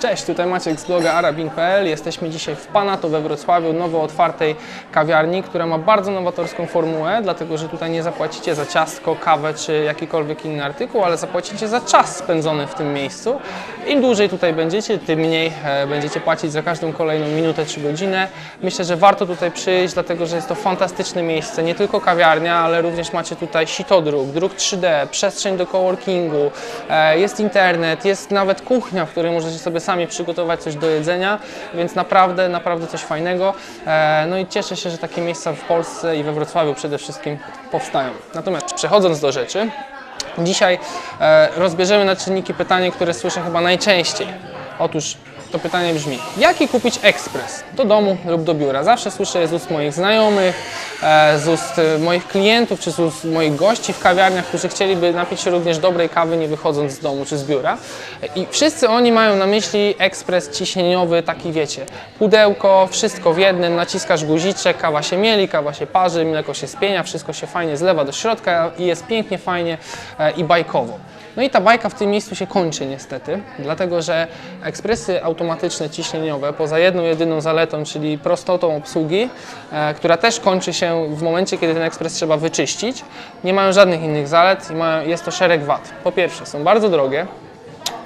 Cześć, tutaj Maciek z bloga arabin.pl. Jesteśmy dzisiaj w Panato we Wrocławiu, nowo otwartej kawiarni, która ma bardzo nowatorską formułę, dlatego że tutaj nie zapłacicie za ciastko, kawę czy jakikolwiek inny artykuł, ale zapłacicie za czas spędzony w tym miejscu. Im dłużej tutaj będziecie, tym mniej e, będziecie płacić za każdą kolejną minutę czy godzinę. Myślę, że warto tutaj przyjść, dlatego że jest to fantastyczne miejsce, nie tylko kawiarnia, ale również macie tutaj sitodruk, druk 3D, przestrzeń do coworkingu, e, jest internet, jest nawet kuchnia, w której możecie sobie sami przygotować coś do jedzenia, więc naprawdę, naprawdę coś fajnego. E, No i cieszę się, że takie miejsca w Polsce i we Wrocławiu przede wszystkim powstają. Natomiast przechodząc do rzeczy, dzisiaj e, rozbierzemy na czynniki pytanie, które słyszę chyba najczęściej. Otóż to pytanie brzmi, jaki kupić ekspres do domu lub do biura? Zawsze słyszę z ust moich znajomych, e, z ust e, moich klientów czy z ust moich gości w kawiarniach, którzy chcieliby napić się również dobrej kawy, nie wychodząc z domu czy z biura. I wszyscy oni mają na myśli ekspres ciśnieniowy, taki wiecie, pudełko, wszystko w jednym, naciskasz guziczek, kawa się mieli, kawa się parzy, mleko się spienia, wszystko się fajnie zlewa do środka i jest pięknie, fajnie e, i bajkowo. No i ta bajka w tym miejscu się kończy niestety, dlatego że ekspresy automatyczne ciśnieniowe, poza jedną jedyną zaletą, czyli prostotą obsługi, e, która też kończy się w momencie, kiedy ten ekspres trzeba wyczyścić, nie mają żadnych innych zalet i mają, jest to szereg wad. Po pierwsze, są bardzo drogie,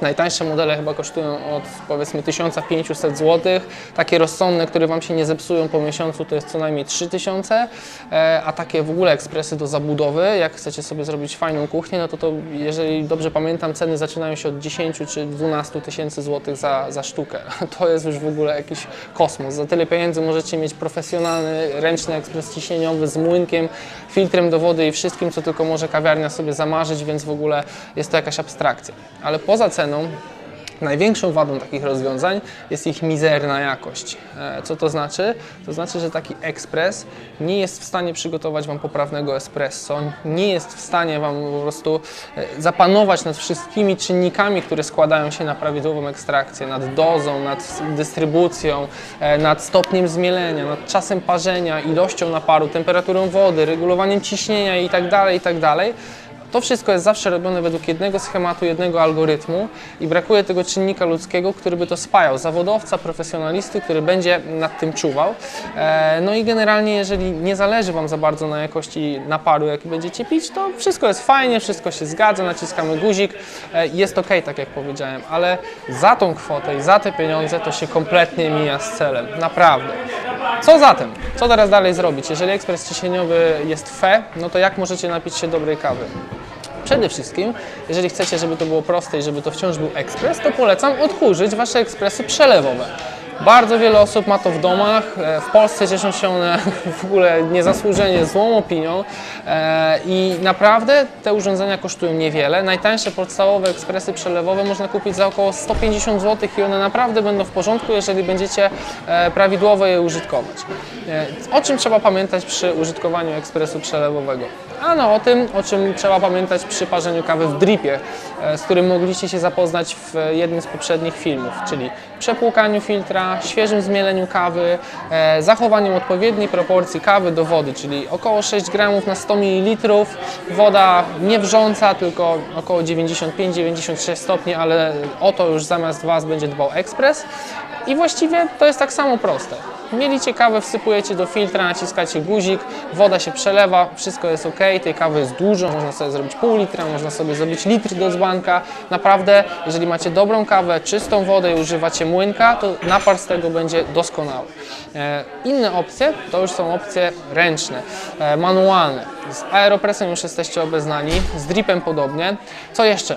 Najtańsze modele chyba kosztują od powiedzmy 1500 zł. Takie rozsądne, które Wam się nie zepsują po miesiącu, to jest co najmniej 3000. E, A takie w ogóle ekspresy do zabudowy, jak chcecie sobie zrobić fajną kuchnię, no to, to jeżeli dobrze pamiętam, ceny zaczynają się od 10 czy 12 tysięcy złotych za, za sztukę. To jest już w ogóle jakiś kosmos. Za tyle pieniędzy możecie mieć profesjonalny, ręczny ekspres ciśnieniowy z młynkiem, filtrem do wody i wszystkim, co tylko może kawiarnia sobie zamarzyć, więc w ogóle jest to jakaś abstrakcja. Ale poza ceną, Największą wadą takich rozwiązań jest ich mizerna jakość. E, Co to znaczy? To znaczy, że taki ekspres nie jest w stanie przygotować Wam poprawnego espresso, nie jest w stanie Wam po prostu e, zapanować nad wszystkimi czynnikami, które składają się na prawidłową ekstrakcję, nad dozą, nad dystrybucją, e, nad stopniem zmielenia, nad czasem parzenia, ilością naparu, temperaturą wody, regulowaniem ciśnienia itd., itd. To wszystko jest zawsze robione według jednego schematu, jednego algorytmu i brakuje tego czynnika ludzkiego, który by to spajał. Zawodowca, profesjonalisty, który będzie nad tym czuwał. E, No i generalnie, jeżeli nie zależy Wam za bardzo na jakości naparu, jaki będziecie pić, to wszystko jest fajnie, wszystko się zgadza, naciskamy guzik, e, jest ok, tak jak powiedziałem, ale za tą kwotę i za te pieniądze to się kompletnie mija z celem. Naprawdę. Co zatem? Co teraz dalej zrobić? Jeżeli ekspres ciśnieniowy jest fe, no to jak możecie napić się dobrej kawy? Przede wszystkim, jeżeli chcecie, żeby to było proste i żeby to wciąż był ekspres, to polecam odkurzyć Wasze ekspresy przelewowe. Bardzo wiele osób ma to w domach. E, W Polsce cieszą się one w ogóle niezasłużenie złą opinią E, i naprawdę te urządzenia kosztują niewiele. Najtańsze podstawowe ekspresy przelewowe można kupić za około 150 zł i one naprawdę będą w porządku, jeżeli będziecie e, prawidłowo je użytkować. O czym trzeba pamiętać przy użytkowaniu ekspresu przelewowego? Ano o tym, o czym trzeba pamiętać przy parzeniu kawy w dripie, z którym mogliście się zapoznać w jednym z poprzednich filmów, czyli przepłukaniu filtra, świeżym zmieleniu kawy, e, zachowaniu odpowiedniej proporcji kawy do wody, czyli około 6 gramów na 100 ml, woda nie wrząca, tylko około 95-96 stopni, ale o to już zamiast Was będzie dbał ekspres. I właściwie to jest tak samo proste. Mielicie kawę, wsypujecie do filtra, naciskacie guzik, woda się przelewa, wszystko jest ok, tej kawy jest dużo, można sobie zrobić pół litra, można sobie zrobić litr do dzbanka. Naprawdę, jeżeli macie dobrą kawę, czystą wodę i używacie młynka, to napar z tego będzie doskonały. E, Inne opcje to już są opcje ręczne, e, manualne. Z aeropresem już jesteście obeznani, z dripem podobnie. Co jeszcze?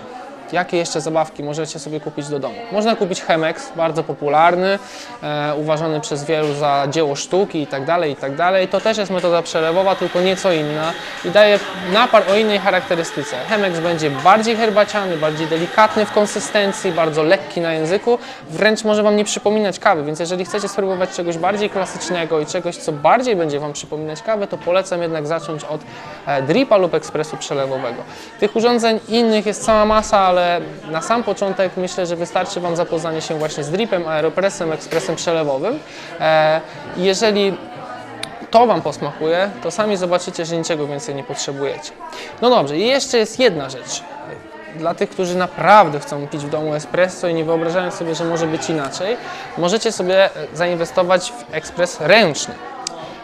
Jakie jeszcze zabawki możecie sobie kupić do domu? Można kupić Chemex, bardzo popularny, e, uważany przez wielu za dzieło sztuki tak i tak dalej. To też jest metoda przelewowa, tylko nieco inna i daje napar o innej charakterystyce. Chemex będzie bardziej herbaciany, bardziej delikatny w konsystencji, bardzo lekki na języku, wręcz może Wam nie przypominać kawy, więc jeżeli chcecie spróbować czegoś bardziej klasycznego i czegoś, co bardziej będzie Wam przypominać kawę, to polecam jednak zacząć od e, dripa lub ekspresu przelewowego. Tych urządzeń innych jest cała masa, ale na sam początek myślę, że wystarczy Wam zapoznanie się właśnie z dripem, aeropressem, ekspresem przelewowym. E, Jeżeli to Wam posmakuje, to sami zobaczycie, że niczego więcej nie potrzebujecie. No dobrze, i jeszcze jest jedna rzecz. dla tych, którzy naprawdę chcą pić w domu espresso i nie wyobrażają sobie, że może być inaczej, możecie sobie zainwestować w ekspres ręczny.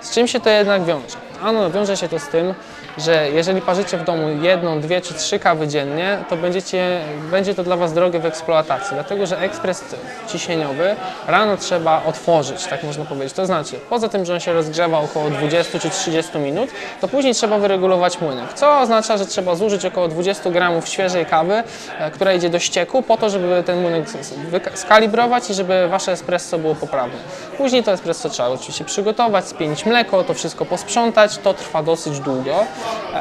Z czym się to jednak wiąże? Ano, wiąże się to z tym, że jeżeli parzycie w domu jedną, dwie czy trzy kawy dziennie, to będziecie, będzie to dla Was drogie w eksploatacji, dlatego że ekspres ciśnieniowy rano trzeba otworzyć, tak można powiedzieć. To znaczy, poza tym, że on się rozgrzewa około 20 czy 30 minut, to później trzeba wyregulować młynek, co oznacza, że trzeba zużyć około 20 gramów świeżej kawy, e, która idzie do ścieku, po to, żeby ten młynek skalibrować i żeby Wasze espresso było poprawne. Później to espresso trzeba oczywiście przygotować, spienić mleko, to wszystko posprzątać, to trwa dosyć długo.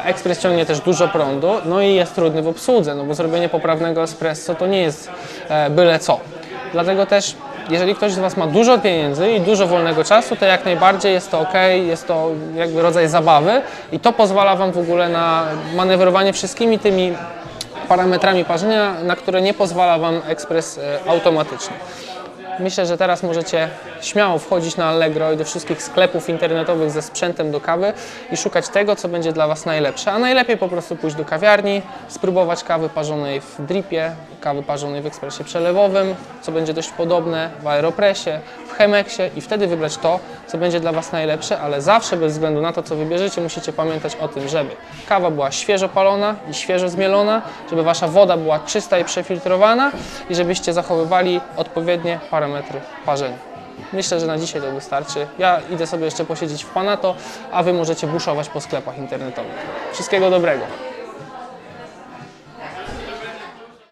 Ekspres ciągnie też dużo prądu, no i jest trudny w obsłudze, no bo zrobienie poprawnego espresso to nie jest e, byle co. Dlatego też, jeżeli ktoś z Was ma dużo pieniędzy i dużo wolnego czasu, to jak najbardziej jest to ok, jest to jakby rodzaj zabawy i to pozwala Wam w ogóle na manewrowanie wszystkimi tymi parametrami parzenia, na które nie pozwala Wam ekspres e, automatyczny. Myślę, że teraz możecie śmiało wchodzić na Allegro i do wszystkich sklepów internetowych ze sprzętem do kawy i szukać tego, co będzie dla Was najlepsze. A najlepiej po prostu pójść do kawiarni, spróbować kawy parzonej w dripie, kawy parzonej w ekspresie przelewowym, co będzie dość podobne w Aeropressie, w Chemexie i wtedy wybrać to, co będzie dla Was najlepsze, ale zawsze bez względu na to, co wybierzecie, musicie pamiętać o tym, żeby kawa była świeżo palona i świeżo zmielona, żeby Wasza woda była czysta i przefiltrowana i żebyście zachowywali odpowiednie parametry parzenia. Myślę, że na dzisiaj to wystarczy. Ja idę sobie jeszcze posiedzieć w Panato, a Wy możecie buszować po sklepach internetowych. Wszystkiego dobrego.